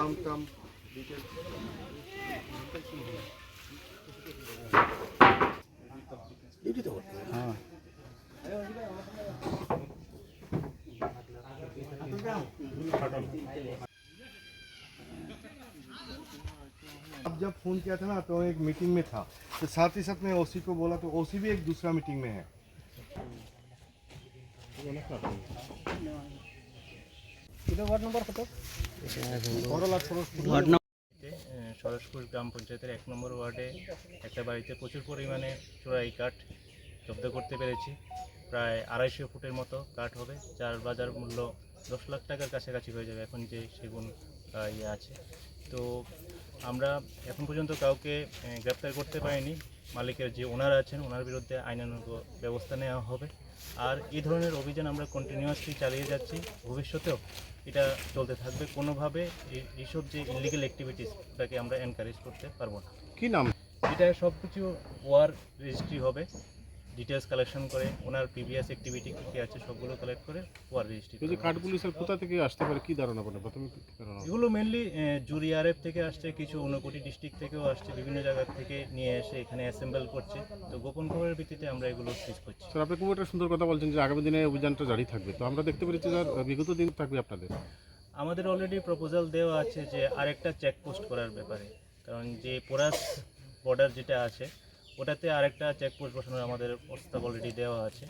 काम कम। तो हाँ। अब जब फ़ोन किया था ना तो एक मीटिंग में था। तो साथ ही साथ में ओसी को बोला तो ओसी भी एक दूसरा मीटिंग में है। नंबर সরসপুর গ্রাম পঞ্চায়েতের এক নম্বর ওয়ার্ডে একটা বাড়িতে প্রচুর পরিমাণে চোরাই কাঠ জব্দ করতে পেরেছি। প্রায় আড়াইশো ফুটের মতো কাঠ হবে, যার বাজার মূল্য দশ লাখ টাকার কাছাকাছি হয়ে যাবে এখন যে সেগুন ইয়ে আছে। তো আমরা এখন পর্যন্ত কাউকে গ্রেপ্তার করতে পারিনি। মালিকের যে ওনার আছেন ওনার বিরুদ্ধে আইনানুগ ব্যবস্থা নেওয়া হবে। আর এই ধরনের অভিযান আমরা কন্টিনিউয়াসলি চালিয়ে যাচ্ছি। ভবিষ্যতেও এটা চলতে থাকবে। কোনোভাবে এই- এইসব যে ইলিগেল অ্যাক্টিভিটিস তাকে আমরা এনকারেজ করতে পারব না। কি নাম? এটা সব কিছু ওয়ার রেজিস্ট্রি হবে। ডিটেলস কালেকশন করে ওনার প্রিভিয়াস অ্যাক্টিভিটি কী কী আছে সবগুলো কালেক্ট করে ওয়ার রেজিস্ট্রি এই যে কাঠগুলি স্যার কোথা থেকে আসতে পারে? কী ধারণা আপনার প্রথমে ধারণা এগুলো মেনলি জুরি আরএফ থেকে আসছে কিছু ঊনকোটি ডিস্ট্রিক্ট থেকেও আসছে বিভিন্ন জায়গা থেকে নিয়ে এসে এখানে অ্যাসেম্বল করছে। তো গোপন খবরের ভিত্তিতে আমরা এগুলো সিজ করছি। স্যার আপনি খুব একটা সুন্দর কথা বলছেন যে আগামী দিনে অভিযানটা জারি থাকবে। তো আমরা দেখতে পেরেছি স্যার বিগত দিন থাকবে আপনাদের। আমাদের অলরেডি প্রপোজাল দেওয়া আছে যে আরেকটা চেকপোস্ট করার ব্যাপারে। কারণ যে পোরাস বর্ডার যেটা আছে ওটাতে আরেকটা চেকপোস্ট বসানোর আমাদের প্রস্তাব অলরেডি দেওয়া আছে।